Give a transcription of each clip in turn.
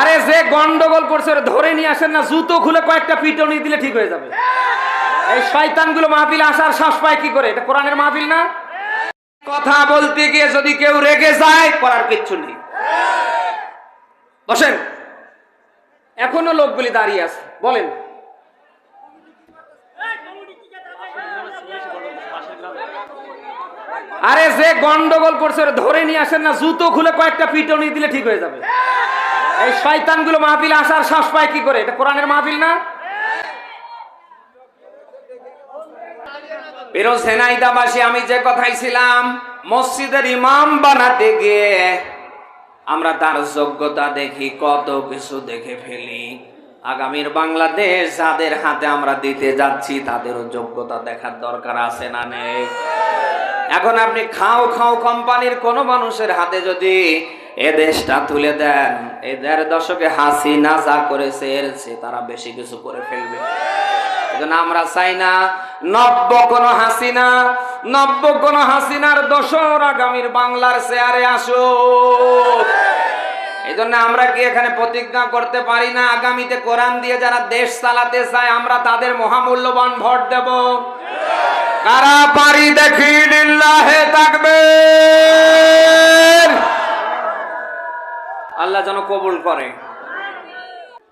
আরে যে গন্ডগোল করছে ধরে নিয়ে আসেন না, জুতো খুলে কয়েকটা পিটনি দিলে ঠিক হয়ে যাবে। এই শয়তানগুলো মাহফিলে আসার শ্বাস পায় কি করে? এটা কোরআনের মাহফিল না? কথা বলতে গিয়ে যদি কেউ রেগে যায়, করার কিচ্ছু নেই। বসেন। এখনও লোকগুলি দাঁড়িয়ে আছে। বলেন। আরে যে গন্ডগোল করছে ধরে নিয়ে আসেন না, জুতো খুলে কয়েকটা পিটনি দিলে ঠিক হয়ে যাবে। এই শয়তানগুলো মাহফিলে আসার শ্বাস পায় কি করে? এটা কোরআনের মাহফিল না? আমি যে কথাই ছিলাম, মসজিদের ইমাম বানাতে গিয়ে আমরা তার যোগ্যতা দেখি, কত কিছু দেখে ফেলি। আগামীর বাংলাদেশ যাদের হাতে আমরা দিতে যাচ্ছি তাদেরও যোগ্যতা দেখার দরকার আছে না নেই? এখন আপনি খাও খাও কোম্পানির কোন মানুষের হাতে যদি এ দেশটা তুলে দেন। এই দেড় দশকে হাসিনা যা করেছে, এর তারা বেশি কিছু করে ফেলবে। এজন্য আমরা চাই না নব্য কোন হাসিনা, নব্য কোন হাসিনার দশর আগামীর বাংলার চেয়ারে আসো এই জন্য আমরা কি এখানে প্রতিজ্ঞা করতে পারি না? আগামীতে কোরআন দিয়ে যারা দেশ চালাতে চায়, আমরা তাদের মহামূল্যবান ভোট দেব। কারা পারি দেখি থাকবে আল্লাহ যেন কবুল করে।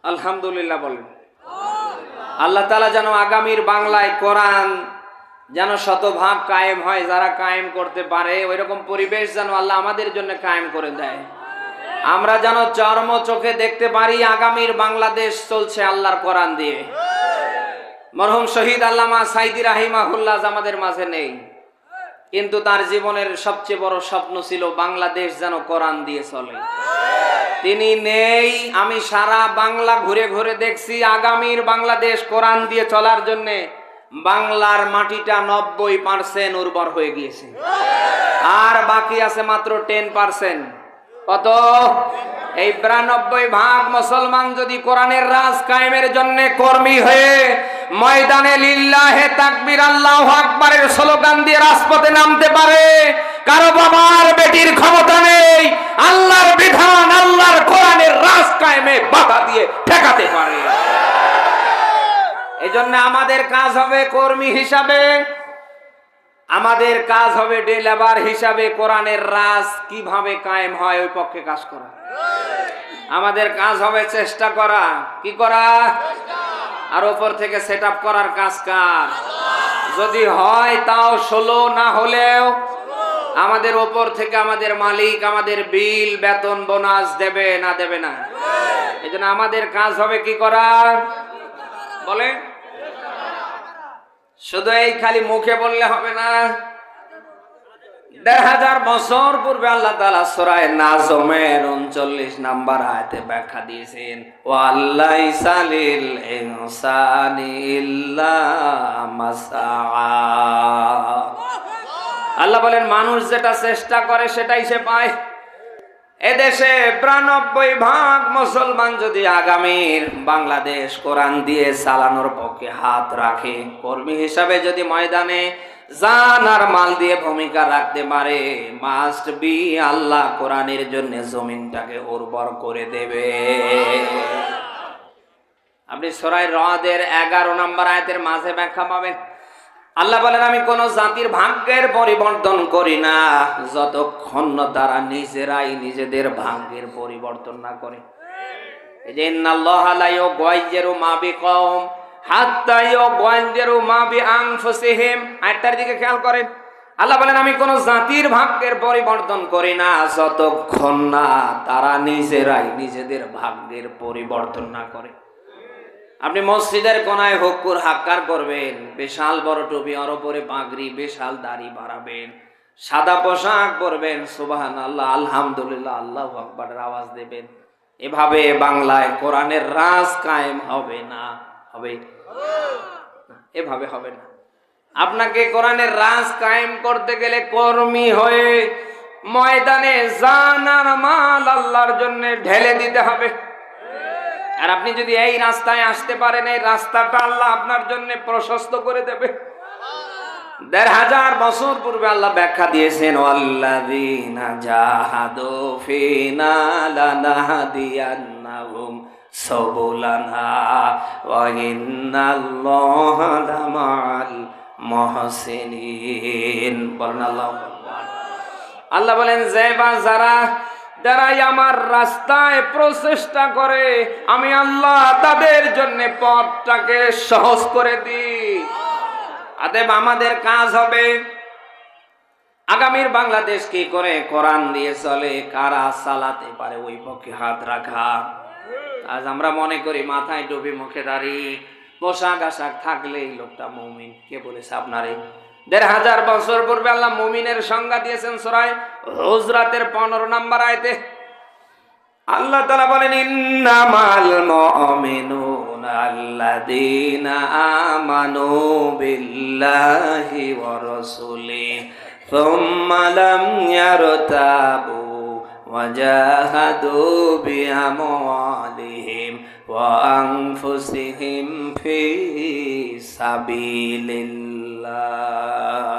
আলহামদুলিল্লাহ বলেন। আল্লাহ তালা যেন আগামীর বাংলায় কোরআন যেন শতভাগ কায়েম হয়, যারা কায়েম করতে পারে ওই রকম পরিবেশ যেন আল্লাহ আমাদের জন্য কায়েম করে দেয়। আমরা যেন চর্ম চোখে দেখতে পারি আগামীর বাংলাদেশ চলছে আল্লাহর কোরআন দিয়ে। মরহুম শহীদ আল্লামা সাইদি রাহিমাহুল্লাহ আমাদের মাঝে নেই। কিন্তু তার জীবনের সবচেয়ে বড় স্বপ্ন ছিল বাংলাদেশ যেন কোরআন দিয়ে চলে। তিনি নেই। আমি সারা বাংলা ঘুরে ঘুরে দেখছি আগামীর বাংলাদেশ কোরআন দিয়ে চলার জন্য। বাংলার মাটিটা নব্বই পার্সেন্ট উর্বর হয়ে গিয়েছে। আর বাকি আছে মাত্র টেন পার্সেন্ট। কত? এই বিরানব্বই ভাগ মুসলমান যদি কোরআনের রাজ কায়েমের জন্য কর্মী হয়ে ময়দানে লিল্লাহে তাকবীর আল্লাহ আকবারের স্লোগান দিয়ে রাজপথে নামতে পারে, কারও বাবার বেটির ক্ষমতা নেই আল্লাহর বিধান আল্লাহর কোরআনের রাজ কায়েমে বাধা দিয়ে ঠেকাতে পারে। এই জন্য আমাদের কাজ হবে কর্মী হিসাবে। আমাদের কাজ হবে ডে হিসাবে কোরআনের রাজ কীভাবে কায়েম হয় ওই পক্ষে কাজ করা। আমাদের কাজ হবে চেষ্টা করা। কি করা? আর ওপর থেকে সেট করার কাজ কার? যদি হয় তাও ষোলো, না হলেও আমাদের ওপর থেকে আমাদের মালিক, আমাদের বিল, বেতন, বোনাস দেবে না দেবে না? এই জন্য আমাদের কাজ হবে কি করা বলে শুধু এই খালি মুখে বললে হবে না। দেড় হাজার বছর পূর্বে আল্লাহ তালা সরায় নাজমের উনচল্লিশ নাম্বার আয়তে ব্যাখ্যা দিয়েছেন ও আল্লাহ সালিল ইনসানি মাসআ। আল্লাহ বলেন, মানুষ যেটা চেষ্টা করে সেটাই সে পায়। এদেশে বিরানব্বই ভাগ মুসলমান যদি আগামীর বাংলাদেশ কোরআন দিয়ে চালানোর পক্ষে হাত রাখে, কর্মী হিসাবে যদি ময়দানে জান আর মাল দিয়ে ভূমিকা রাখতে পারে মাস্ট বি আল্লাহ কোরআনের জন্য জমিনটাকে উর্বর করে দেবে। আপনি সরাই রদের এগারো নম্বর আয়তের মাঝে ব্যাখ্যা পাবেন আল্লাহ বলেন, আমি কোন জাতির ভাগ্যের পরিবর্তন করি না। যতক্ষণ তারা নিজেরাই নিজেদের ভাগ্যের পরিবর্তন না করে। দিকে খেয়াল করেন। আল্লাহ বলেন, আমি কোন জাতির ভাগ্যের পরিবর্তন করি না। যতক্ষণ না তারা নিজেরাই নিজেদের ভাগ্যের পরিবর্তন না করে। আপনি মসজিদের কোনায় হকুর হাক্কার করবেন, বিশাল বড় টুপি, আর ওপরে পাগড়ি, বিশাল দাড়ি বাড়াবেন, সাদা পোশাক পরবেন সুবাহান আল্লাহ আলহামদুলিল্লাহ, আল্লাহ আকবরের আওয়াজ দেবেন। এভাবে বাংলায় কোরআনের রাজ কায়েম হবে না, হবে? এভাবে হবে না। আপনাকে কোরআনের রাজ কায়েম করতে গেলে কর্মী হয়ে ময়দানে জান আর মাল আল্লাহর জন্য ঢেলে দিতে হবে। আর আপনি যদি এই রাস্তায় আসতে পারেন, এই রাস্তাটা আল্লাহ আপনার জন্য প্রশস্ত করে দেবে। দেড় হাজার বছর পূর্বে আল্লাহ ব্যাখ্যা দিয়েছেন আল্লাহ বলেন, যে বা যারা যারাই আমার রাস্তায় প্রচেষ্টা করে, আমি আল্লাহ তাদের জন্য পথটাকে সহজ করে দিই। অতএব আমাদের কাজ হবে, আগামীর বাংলাদেশ কি করে কোরআন দিয়ে চলে, কারা চালাতে পারে ওই পক্ষে হাত রাখা? আজ আমরা মনে করি মাথায় ডুবি মুখে দাঁড়ি, পোশাক আশাক থাকলেই লোকটা মৌমিন। কে বলেছে আপনারে? দেড় হাজার বছর পূর্বে আল্লাহ মুমিনের সংজ্ঞা দিয়েছেন সরাই হুজরাতের পনেরো নম্বর আয়তে। আল্লাহ তালা বলেন, ইন্নামাল মুমিনুন আল্লাযীনা আমানু বিল্লাহি ওয়া রাসূলি থুম্মা লাম ইয়ারতাবু ওয়া জাহাদু বিআমওয়ালিহিম وأنفسهم في سبيل الله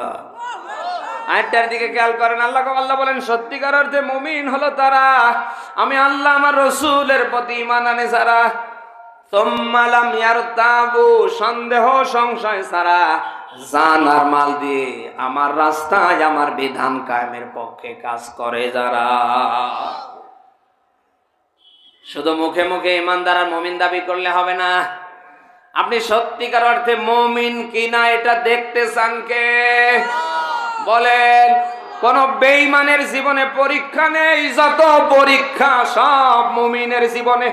আয়টার দিকে খেয়াল করেন আল্লাহ আল্লাহ বলেন সত্যিকার অর্থে মুমিন হলো তারা আমি আল্লাহ আমার রসুলের প্রতি ইমান আনে যারা তোমালাম ইয়ার তাবু সন্দেহ সংশয় সারা জান আর মাল দিয়ে আমার রাস্তায় আমার বিধান কায়েমের পক্ষে কাজ করে যারা শুধু মুখে মুখে ইমানদার আর মমিন দাবি করলে হবে না। আপনি সত্যিকার অর্থে মমিন কিনা এটা দেখতে চান কে? বলেন, কোন বেইমানের জীবনে পরীক্ষা নেই, যত পরীক্ষা সব মুমিনের জীবনে।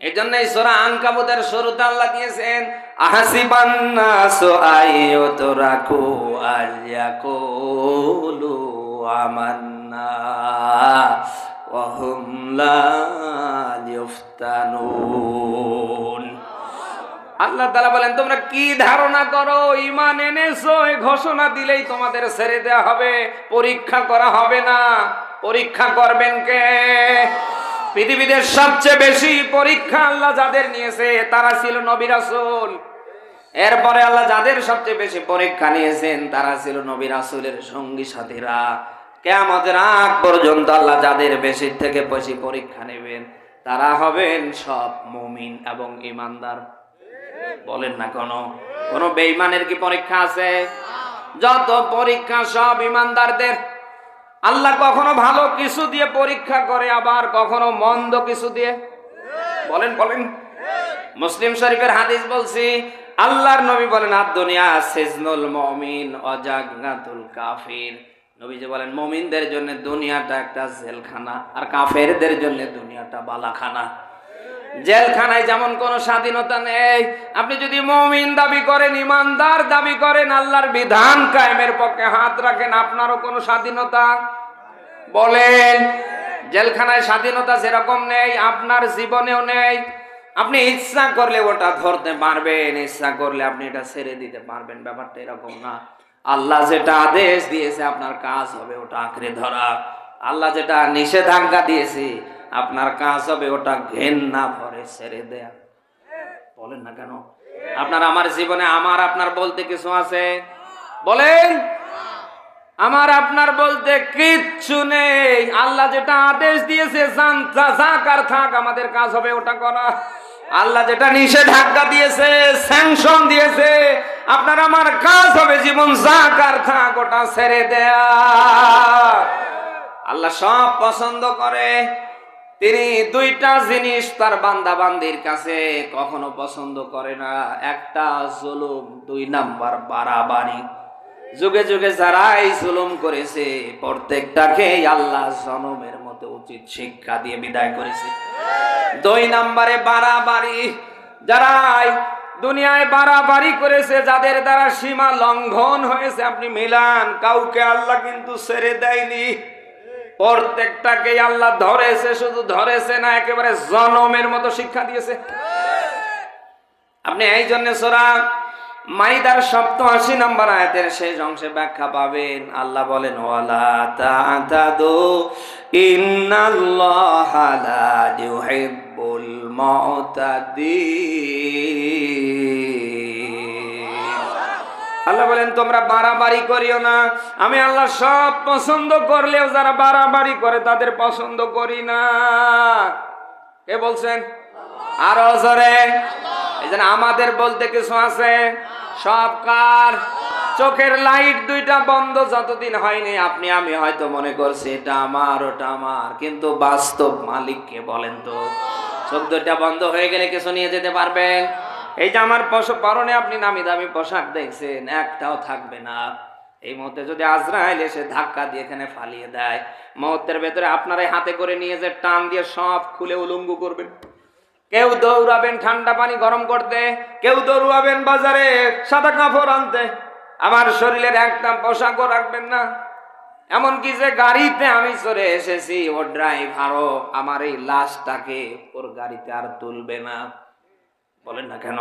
এই জন্যই সোরা আনকাবুতের শুরুতে আল্লাহ দিয়েছেন আহাসিবান নাসু আইয়ুতরাকু আলিয়াকুলু আমান্না। আল্লাহ তালা বলেন, তোমরা কি ধারণা করো? ইমান এনেছো? ঘোষণা দিলেই তোমাদের ছেড়ে দেওয়া হবে, পরীক্ষা করা হবে না। পরীক্ষা করবেন কে? পৃথিবীতে সবচেয়ে বেশি পরীক্ষা আল্লাহ যাদের নিয়েছে, তারা ছিল নবী রাসূল। এরপরে আল্লাহ যাদের সবচেয়ে বেশি পরীক্ষা নিয়েছেন, তারা ছিল নবী রাসূলের সঙ্গী সাথীরা। কেয়ামতের আগ পর্যন্ত আল্লাহ যাদের বেশি থেকে বেশি পরীক্ষা নেবেন, তারা হবেন সব মুমিন এবং ইমানদার বলেন না কোন? কোন বেঈমানের কি পরীক্ষা আছে? যত পরীক্ষা সব ইমানদারদের আল্লাহ কখনো ভালো কিছু দিয়ে পরীক্ষা করে, আবার কখনো মন্দ কিছু দিয়ে। বলেন বলেন। মুসলিম শরীফের হাদিস বলছি, আল্লাহর নবী বলেন আর দুনিয়া সিজনুল মুমিন অজাগাতুল কাফির। নবীজি বলেন, মুমিনদের জন্য দুনিয়াটা একটা জেলখানা আর কাফেরদের জন্য দুনিয়াটা বালাখানা। জেলখানায় যেমন কোনো স্বাধীনতা নেই, আপনি যদি মমিন দাবি করেন, ইমানদার দাবি করেন, আল্লাহর বিধান কায়েমের পক্ষে হাত রাখেন, আপনারও কোনো স্বাধীনতা? বলেন, জেলখানায় স্বাধীনতা সেরকম নেই, আপনার জীবনেও নেই। আপনি ইচ্ছা করলে ওটা ধরতে পারবেন, ইচ্ছা করলে আপনি এটা ছেড়ে দিতে পারবেন, ব্যাপারটা এরকম না। আল্লাহ যেটা আদেশ দিয়েছে আপনার কাজ হবে, ওটা আঁকড়ে ধরা। আল্লাহ যেটা নিষেধাজ্ঞা দিয়েছে, আপনার কাজ হবে, ওটা ঘেন্না ভরে ছেড়ে দেয়া। বলেন না কেন? আপনার আমার জীবনে আমার আপনার বলতে কিছু আছে? বলেন। আমার আপনার বলতে কিচ্ছু নেই। আল্লাহ যেটা আদেশ দিয়েছে থাক, আমাদের কাজ হবে, ওটা করা। আল্লাহ যেটা নিষেধাজ্ঞা দিয়েছে স্যাংশন দিয়েছে, আপনার আমার কাজ হবে জীবন যাক আর থাক, ওটা ছেড়ে দেয়া। আল্লাহ সব পছন্দ করে। তিনি দুইটা জিনিস তার বান্দা বান্দির কাছে কখনো পছন্দ করে না। একটা জুলুম, দুই নাম্বার বাড়াবাড়ি। যুগে যুগে যারাই জুলুম করেছে প্রত্যেকটাকে আল্লাহ জনমের মতো উচিত শিক্ষা দিয়ে বিদায় করেছে। দুই নাম্বারে বাড়াবাড়ি। যারাই দুনিয়ায় বাড়াবাড়ি করেছে, যাদের দ্বারা সীমা লঙ্ঘন হয়েছে, আপনি মিলান, কাউকে আল্লাহ কিন্তু ছেড়ে দেয়নি। প্রত্যেকটাকে আল্লাহ ধরেছে, শুধু ধরেছে না, একেবারে জনমের মতো শিক্ষা দিয়েছে। আপনি এই জন্য সোরা মাইদার সপ্ত আশি নম্বর আয়াতের শেষ অংশে ব্যাখ্যা পাবেন। আল্লাহ বলেন আল্লাহ বলেন, তোমরা বাড়াবাড়ি করিও না। আমি আল্লাহ সব পছন্দ করলেও যারা বাড়াবাড়ি করে তাদের পছন্দ করি না। কে বলছেন? আরও জোরে। এই আমাদের বলতে কিছু আছে। সব কার। চোখের লাইট দুইটা বন্ধ যতদিন হয়নি, আপনি, আমি হয়তো মনে করছি এটা আমার, ওটা আমার। কিন্তু বাস্তব মালিককে বলেন তো, চোখ দুইটা বন্ধ হয়ে গেলে কিছু নিয়ে যেতে পারবেন? এই যে আমার পরনে আপনি নামি দামি পোশাক দেখছেন, একটাও থাকবে না। এই মুহূর্তে যদি আজরাইল এসে ধাক্কা দিয়ে এখানে ফালিয়ে দেয়, মুহূর্তের ভেতরে আপনারাই হাতে করে নিয়ে যে টান দিয়ে সব খুলে উলঙ্গ করবেন। কেউ দৌড়াবেন ঠান্ডা পানি গরম করতে, কেউ দৌড়াবেন বাজারে সাদা কাপড় আনতে। আমার শরীরের একটা পোশাকও রাখবেন না। এমনকি যে গাড়িতে আমি চলে এসেছি, ও ড্রাইভারও আমার এই লাশটাকে ওর গাড়িতে আর তুলবে না। বলেন না কেন?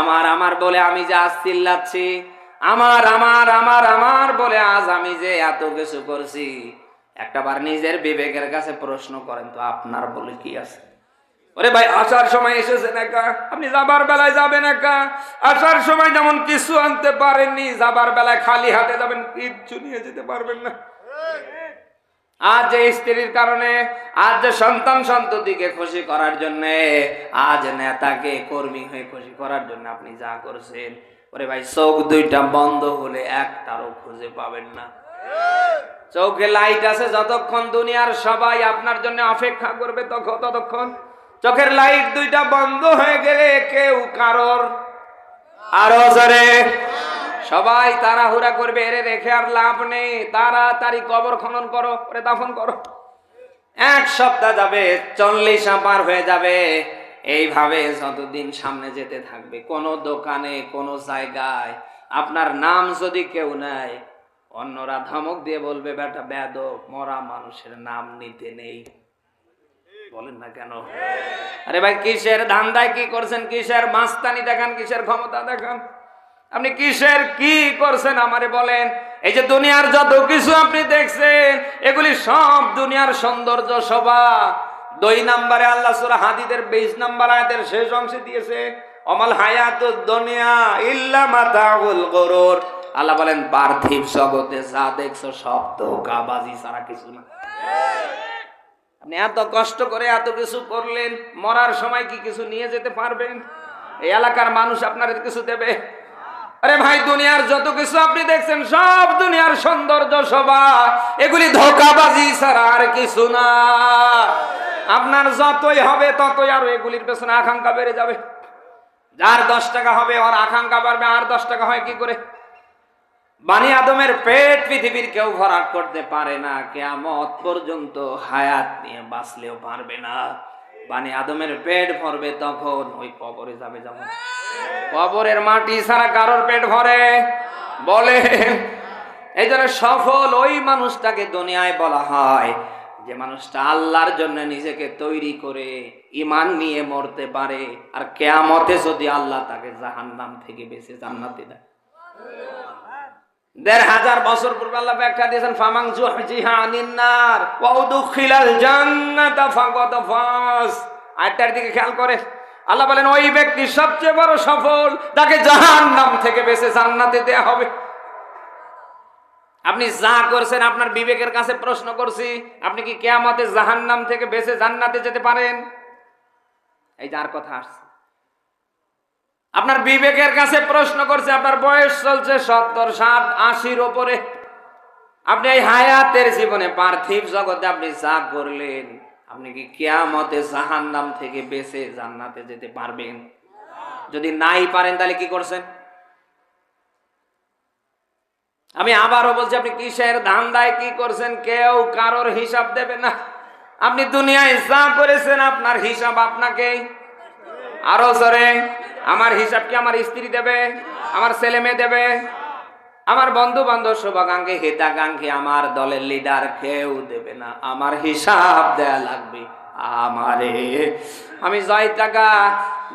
আমার আমার বলে আমি যে আজ চিল্লাচ্ছি, আমার আমার আমার আমার বলে আজ আমি যে এত কিছু করছি। একটাবার নিজের বিবেকের কাছে প্রশ্ন করেন তো আপনার বলে কি আছে? ওরে ভাই, আসার সময় এসেছেন একা আপনি যাবার বেলায় যাবেন একা আসার সময় যেমন কিছু আনতে পারেননি, যাবার বেলায় খালি হাতে যাবেন, কিচ্ছু নিয়ে যেতে পারবেন না। আজ যে স্ত্রীর কারণে, আজ যে সন্তান সন্ততিকে খুশি করার জন্য, আজ নেতাকে কর্মী হয়ে খুশি করার জন্য আপনি যা করছেন, ওরে ভাই, চোখ দুইটা বন্ধ হলে একটারও খুঁজে পাবেন না। চোখে লাইট আছে, যতক্ষণ দুনিয়ার সবাই আপনার জন্য অপেক্ষা করবে তখন ততক্ষণ। চোখের লাইট দুইটা বন্ধ হয়ে গেলে কেউ কারোর আরও জোরে। সবাই তাড়াহুড়া করবে, এরে রেখে আর লাভ নেই। তাড়াতাড়ি কবর খনন করো, ওরে দাফন করো। এক সপ্তাহ যাবে, চল্লিশ পার হয়ে যাবে। এইভাবে যতদিন সামনে যেতে থাকবে, কোনো দোকানে, কোনো জায়গায়। আপনার নাম যদি কেউ নেয়, অন্যরা ধমক দিয়ে বলবে, বেটা বেদ মরা মানুষের নাম নিতে নেই। বলেন না কেন? আরে ভাই, কিসের ধান্দায় কি করছেন? কিসের মাস্তানি দেখান? কিসের ক্ষমতা দেখান? আপনি কিসের কি করছেন আমারে বলেন? এই যে দুনিয়ার যত কিছু আপনি দেখছেন, এগুলি সব দুনিয়ার সৌন্দর্য সভা দুই নম্বরে আল্লাহ সুরা হাদিদের বিশ নম্বর আয়াতের শেষ অংশে দিয়েছে, অমল হায়াত দুনিয়া ইল্লা মাতাউল গরুর। আল্লাহ বলেন, পার্থিব জগতে যা দেখছ সব তো কাবাজি ছাড়া কিছু না। আপনি এত কষ্ট করে এত কিছু করলেন, মরার সময় কি কিছু নিয়ে যেতে পারবেন? এই এলাকার মানুষ আপনার কিছু দেবে? আরে ভাই, দুনিয়ার যত কিছু আপনি দেখছেন, সব দুনিয়ার সৌন্দর্য শোভা। এগুলি ধোকাবাজি ছাড়া আর কিছু না। আপনার যতই হবে, ততই আরও এগুলির পেছনে আকাঙ্ক্ষা বেড়ে যাবে। যার দশ টাকা হবে, ওর আকাঙ্ক্ষা বাড়বে, আর দশ টাকা হয় কি করে? বানি আদমের পেট পৃথিবীর কেউ ভরাট করতে পারে না। কেয়ামত পর্যন্ত হায়াত নিয়ে বাঁচলেও পারবে না। বানি আদমের পেট ভরবে তখন, ওই কবরে যাবে যখন। কবরের মাটি ছাড়া কারোর পেট ভরে। বলে, এই জন্য সফল ওই মানুষটাকে দুনিয়ায় বলা হয়, যে মানুষটা আল্লাহর জন্য নিজেকে তৈরি করে ইমান নিয়ে মরতে পারে। আর কেয়ামতে যদি আল্লাহ তাকে জাহান্নাম থেকে বেঁচে জান্নাতে দেয়। দেড় হাজার বছর পূর্বে আল্লাহ ব্যাখ্যা দিয়েছেন, ফামাং জুহজিহা আনিন্নার ওয়া উদখিলাল জান্নাতা ফাকাদ ফাস। আয়াতটার দিকে খেয়াল করে। আল্লাহ বলেন, ওই ব্যক্তি সবচেয়ে বড় সফল, তাকে জাহান্নাম থেকে বেঁচে জান্নাতে দেয়া হবে। আপনি যা করছেন, আপনার বিবেকের কাছে প্রশ্ন করছি, আপনি কি কেয়ামতে জাহান্নাম থেকে বেঁচে জান্নাতে যেতে পারেন? এই যার কথা আসছে। আপনার বিবেকের কাছে প্রশ্ন করছে, আপনার বয়স চলছে সত্তর, ষাট, আশির ওপরে। আপনি এই হায়াতের জীবনে পার্থিব জগতে আপনি যা করলেন, আপনি কি কেয়ামতে জাহান্নাম থেকে বেঁচে জান্নাতে যেতে পারবেন? যদি নাই পারেন তাহলে কি করছেন? আমি আবারও বলছি, আপনি কিসের ধান্দায় কি করছেন? কেউ কারোর হিসাব দেবে না। আপনি দুনিয়ায় যা করেছেন, আপনার হিসাব আপনাকেই আরও জোরে, আমার হিসাব কি আমার স্ত্রী দেবে? আমার ছেলে মেয়ে দেবে? আমার বন্ধু বান্ধব শুভাকাঙ্ক্ষী, হিতাকাঙ্ক্ষী, আমার দলের লিডার কেউ দেবে না। আমার হিসাব দেয়া লাগবে আমারে। আমি জয় টাকা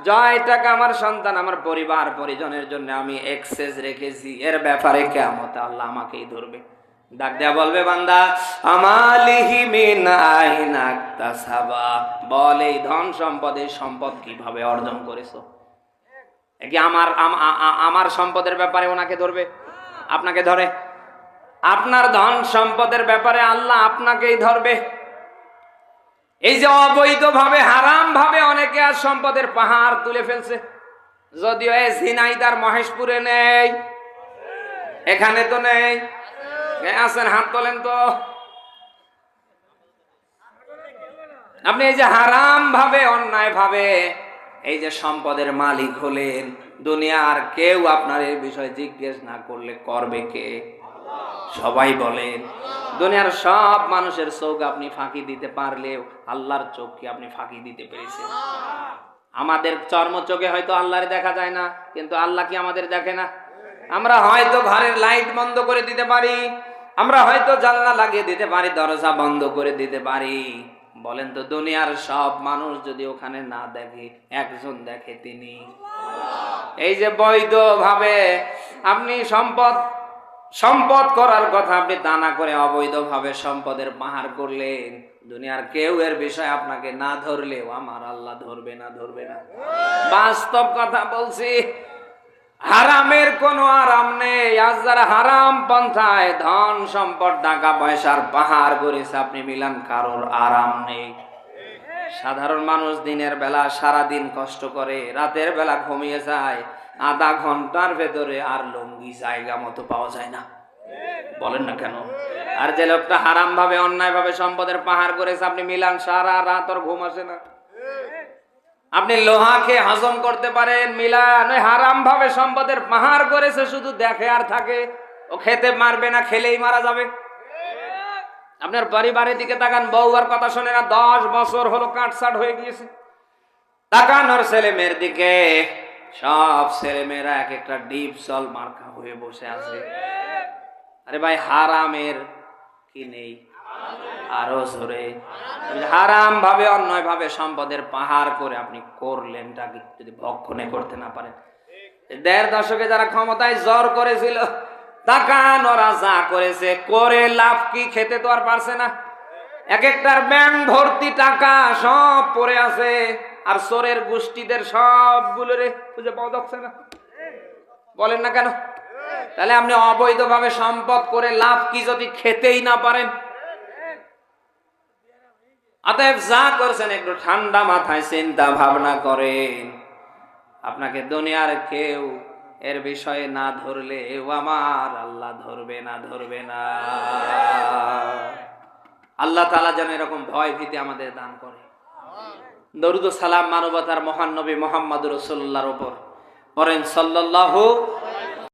জয় টাকা আমার সন্তান, আমার পরিবার, পরিজনের জন্য আমি এক্সেস রেখেছি। এর ব্যাপারে কেমন আল্লাহ আমাকেই ধরবে। ডাক দেয়া বলবে বান্দা, আমালিহি মিন আইনা তাসাবা বল, এই ধন সম্পদ, এই সম্পদ কীভাবে অর্জন করেছ? কি আমার আমার সম্পদের ব্যাপারে ওনাকে ধরবে? আপনাকে ধরে? আপনার ধন সম্পদের ব্যাপারে আল্লাহ আপনাকেই ধরবে। এই যে অবৈধভাবে হারাম অনেকে আর সম্পদের পাহাড় তুলে ফেলছে। যদিও এ ঝিনাইদার মহেশপুরে নেই, এখানে তো নেই। আছেন, হাত তোলেন তো। আপনি এই যে হারাম ভাবে অন্যায় ভাবে এই যে সম্পদের মালিক হলেন, দুনিয়ার কেউ আপনার এই বিষয়ে জিজ্ঞেস না করলে করবে কে? সবাই বলেন, দুনিয়ার সব মানুষের চোখ আপনি ফাঁকি দিতে পারলেও আল্লাহর চোখ কি আপনি ফাঁকি দিতে পেরেছেন? আমাদের চর্ম চোখে হয়তো আল্লাহর দেখা যায় না, কিন্তু আল্লাহ কি আমাদের দেখে না? আমরা হয়তো ঘরের লাইট বন্ধ করে দিতে পারি আমরা হয়তো জানলা লাগিয়ে দিতে পারি, দরজা বন্ধ করে দিতে পারি। বলেন তো, দুনিয়ার সব মানুষ যদি ওখানে না দেখে, একজন দেখে তিনি। এই যে বৈধ ভাবে আপনি সম্পদ সম্পদ করার কথা আপনি দানা করে অবৈধভাবে সম্পদের পাহাড় করলেন, দুনিয়ার কেউ এর বিষয় আপনাকে না ধরলেও আমার আল্লাহ ধরবে না ধরবে না। বাস্তব কথা বলছি হারামের কোনো আরাম নেই। আজ যারা হারাম পন্থায়, ধন সম্পদ, টাকা পয়সার পাহাড় করেছে আপনি মিলান, কারোর আরাম নেই। সাধারণ মানুষ দিনের বেলা সারা দিন কষ্ট করে, রাতের বেলা ঘুমিয়ে যায়, আধা ঘণ্টার ভেতরে আর লঙ্গি জায়গা মতো পাওয়া যায় না। বলেন না কেন? আর যে লোকটা হারাম ভাবে অন্যায় ভাবে সম্পদের পাহাড় করেছে আপনি মিলান, সারা রাত ওর ঘুম আসে না। আপনি লোহাকে হজম করতে পারেন, মিলান। হারাম ভাবে সম্পদের পাহাড় করেছে, শুধু দেখে আর থাকে। ও খেতে মারবে না, খেলেই মারা যাবে। আপনার পরিবারের দিকে তাকান, বউ আর কথা শোনে না, দশ বছর হলো কাটসাট হয়ে গিয়েছে। তাকান ওর ছেলে মেয়ের দিকে। সব ছেলে মেয়েরা এক একটা ডিপ জল মার্কা হয়ে বসে আছে। আরে ভাই, হারামের কি নেই? আরও জোরে। হারাম ভাবে অন্যায় ভাবে সম্পদের পাহাড় করে আপনি করলেন, তাকে যদি ভক্ষণে করতে না পারেন। দেড় দশকে যারা ক্ষমতায় জ্বর করেছিল, তাকান যা করেছে, করে লাভ কি, খেতে তো আর পারছে না। এক একটার ব্যাংক ভর্তি টাকা সব পড়ে আছে, আর চোরের গোষ্ঠীদের সবগুলো রে খুঁজে পাওয়া যাচ্ছে না। বলেন না কেন? তাহলে আপনি অবৈধভাবে সম্পদ করে লাভ কি যদি খেতেই না পারেন? অতএব যা করছেন, একটু ঠান্ডা মাথায় চিন্তা ভাবনা করেন। আপনাকে দুনিয়ার কেউ এর বিষয়ে না ধরলে আমার আল্লাহ ধরবে না ধরবে না। আল্লাহ তালা যেন এরকম ভয় ভীতি আমাদের দান করে। দরুদ সালাম মানবতার মহান নবী মোহাম্মদ রসুল্লাহর ওপর পরেন সাল্লাল্লাহু